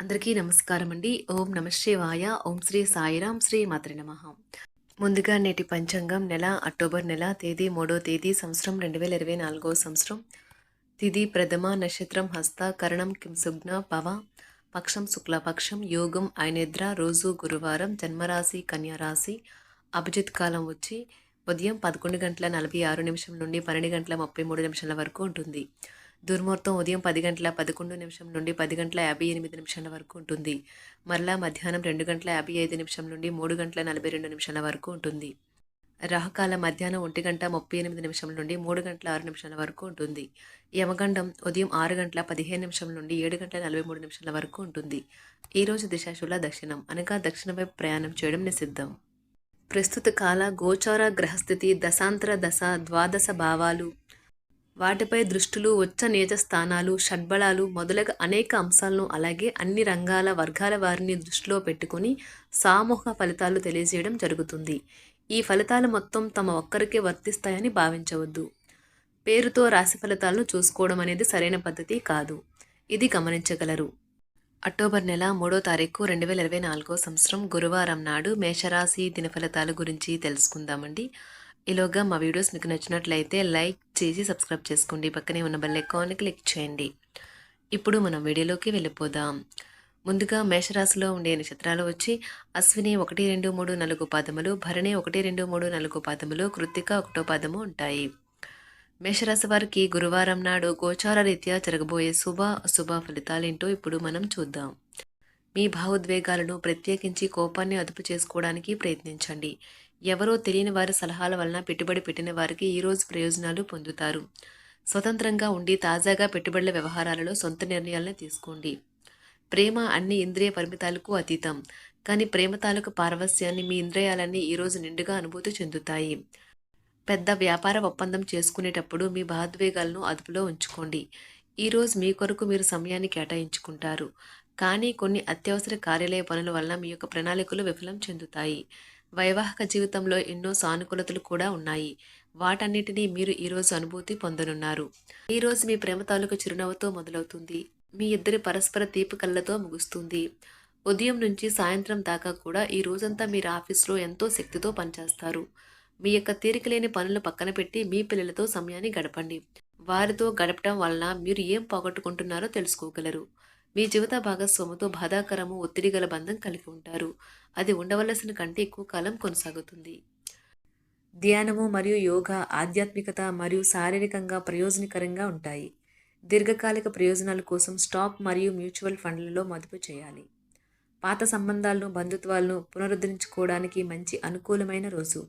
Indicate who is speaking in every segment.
Speaker 1: అందరికీ నమస్కారం అండి ఓం నమశివాయ ఓం శ్రీ సాయిరాం శ్రీ మాత్రి నమ. ముందుగా నేటి పంచాంగం నెల అక్టోబర్ నెల తేదీ మూడో తేదీ సంవత్సరం రెండు వేల ఇరవై నాలుగో సంవత్సరం. తిథి ప్రథమ నక్షత్రం హస్త కరణం కింసుగ్న పవ పక్షం శుక్లపక్షం యోగం ఆయనిద్ర రోజు గురువారం జన్మరాశి కన్యారాశి అభిజిత్ కాలం వచ్చి ఉదయం పదకొండు గంటల నలభై ఆరు నిమిషం నుండి పన్నెండు గంటల ముప్పై మూడు నిమిషాల వరకు ఉంటుంది. దుర్ముహూర్తం ఉదయం పది గంటల పదకొండు నిమిషం నుండి పది గంటల యాభై ఎనిమిది నిమిషాల వరకు ఉంటుంది. మరలా మధ్యాహ్నం రెండు గంటల యాభై ఐదు నిమిషం నుండి మూడు గంటల నలభై రెండు నిమిషాల వరకు ఉంటుంది. రాహకాల మధ్యాహ్నం ఒంటి గంట ముప్పై ఎనిమిది నిమిషం నుండి మూడు గంటల ఆరు నిమిషాల వరకు ఉంటుంది. యమగండం ఉదయం ఆరు గంటల పదిహేను నిమిషం నుండి ఏడు గంటల నలభై మూడు నిమిషాల వరకు ఉంటుంది. ఈ రోజు దిశాశుల దక్షిణం అనగా దక్షిణ వైపు ప్రయాణం చేయడం నిషిద్ధం. ప్రస్తుత కాల గోచార గ్రహస్థితి దశాంతర దశ ద్వాదశ భావాలు వాటిపై దృష్టులు ఉచ్చ నీచ స్థానాలు షడ్బళాలు మొదలగు అనేక అంశాలను అలాగే అన్ని రంగాల వర్గాల వారిని దృష్టిలో పెట్టుకుని సామూహిక ఫలితాలు తెలియజేయడం జరుగుతుంది. ఈ ఫలితాలు మొత్తం తమ ఒక్కరికే వర్తిస్తాయని భావించవద్దు. పేరుతో రాశి ఫలితాలను చూసుకోవడం అనేది సరైన పద్ధతి కాదు. ఇది గమనించగలరు. అక్టోబర్ నెల మూడో తారీఖు రెండు వేల ఇరవై నాలుగో సంవత్సరం గురువారం నాడు మేషరాశి దినఫలితాల గురించి తెలుసుకుందామండి. ఈలోగా మా వీడియోస్ మీకు నచ్చినట్లయితే లైక్ చేసి సబ్స్క్రైబ్ చేసుకోండి. పక్కనే ఉన్న బెల్ ఐకాన్ని క్లిక్ చేయండి. ఇప్పుడు మనం వీడియోలోకి వెళ్ళిపోదాం. ముందుగా మేషరాశిలో ఉండే నక్షత్రాలు వచ్చి అశ్విని ఒకటి రెండు మూడు నాలుగు పాదములు భరణి ఒకటి రెండు మూడు నాలుగు పాదములు కృత్తిక ఒకటో పాదము ఉంటాయి. మేషరాశి వారికి గురువారం నాడు గోచార రీత్యా జరగబోయే శుభ అశుభ ఫలితాలేంటో ఇప్పుడు మనం చూద్దాం. మీ భావోద్వేగాలను ప్రత్యేకించి కోపాన్ని అదుపు చేసుకోవడానికి ప్రయత్నించండి. ఎవరో తెలియని వారి సలహాల వలన పెట్టుబడి పెట్టిన వారికి ఈరోజు ప్రయోజనాలు పొందుతారు. స్వతంత్రంగా ఉండి తాజాగా పెట్టుబడుల వ్యవహారాలలో సొంత నిర్ణయాలను తీసుకోండి. ప్రేమ అన్ని ఇంద్రియ పరిమితాలకు అతీతం. కానీ ప్రేమ తాలూకు పారవస్యాన్ని మీ ఇంద్రియాలన్నీ ఈరోజు నిండుగా అనుభూతి చెందుతాయి. పెద్ద వ్యాపార ఒప్పందం చేసుకునేటప్పుడు మీ భావోద్వేగాలను అదుపులో ఉంచుకోండి. ఈరోజు మీ కొరకు మీరు సమయాన్ని కేటాయించుకుంటారు. కానీ కొన్ని అత్యవసర కార్యాలయ పనుల వలన మీ యొక్క ప్రణాళికలు విఫలం చెందుతాయి. వైవాహిక జీవితంలో ఎన్నో సానుకూలతలు కూడా ఉన్నాయి. వాటన్నిటినీ మీరు ఈరోజు అనుభూతి పొందనున్నారు. ఈరోజు మీ ప్రేమ తాలూకు చిరునవ్వుతో మొదలవుతుంది. మీ ఇద్దరి పరస్పర తీపి కళ్ళతో ముగుస్తుంది. ఉదయం నుంచి సాయంత్రం దాకా కూడా ఈ రోజంతా మీరు ఆఫీస్లో ఎంతో శక్తితో పనిచేస్తారు. మీ యొక్క తీరికలేని పనులు పక్కన పెట్టి మీ పిల్లలతో సమయాన్ని గడపండి. వారితో గడపడం వలన మీరు ఏం పోగొట్టుకుంటున్నారో తెలుసుకోగలరు. మీ జీవిత భాగస్వాముతో బాధాకరము ఒత్తిడి గల బంధం కలిగి ఉంటారు. అది ఉండవలసిన కంటే ఎక్కువ కాలం కొనసాగుతుంది. ధ్యానము మరియు యోగా ఆధ్యాత్మికత మరియు శారీరకంగా ప్రయోజనకరంగా ఉంటాయి. దీర్ఘకాలిక ప్రయోజనాల కోసం స్టాక్ మరియు మ్యూచువల్ ఫండ్లలో మదుపు చేయాలి. పాత సంబంధాలను బంధుత్వాలను పునరుద్ధరించుకోవడానికి మంచి అనుకూలమైన రోజు.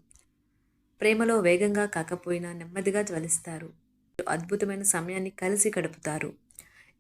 Speaker 1: ప్రేమలో వేగంగా కాకపోయినా నెమ్మదిగా జ్వలిస్తారు. అద్భుతమైన సమయాన్ని కలిసి గడుపుతారు.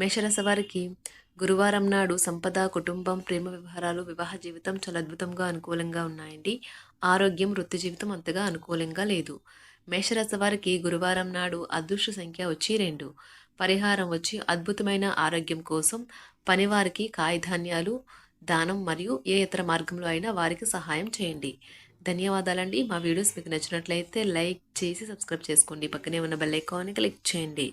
Speaker 1: మేషరాశి వారికి గురువారం నాడు సంపద కుటుంబం ప్రేమ వ్యవహారాలు వివాహ జీవితం చాలా అద్భుతంగా అనుకూలంగా ఉన్నాయండి. ఆరోగ్యం వృత్తి జీవితం అంతగా అనుకూలంగా లేదు. మేషరాశి వారికి గురువారం నాడు అదృష్ట సంఖ్య వచ్చి రెండు. పరిహారం వచ్చి అద్భుతమైన ఆరోగ్యం కోసం పనివారికి కాయధాన్యాలు దానం మరియు ఏ ఇతర మార్గంలో అయినా వారికి సహాయం చేయండి. ధన్యవాదాలండి. మా వీడియోస్ మీకు నచ్చినట్లయితే లైక్ చేసి సబ్స్క్రైబ్ చేసుకోండి. పక్కనే ఉన్న బెల్ ఐకాన్ని క్లిక్ చేయండి.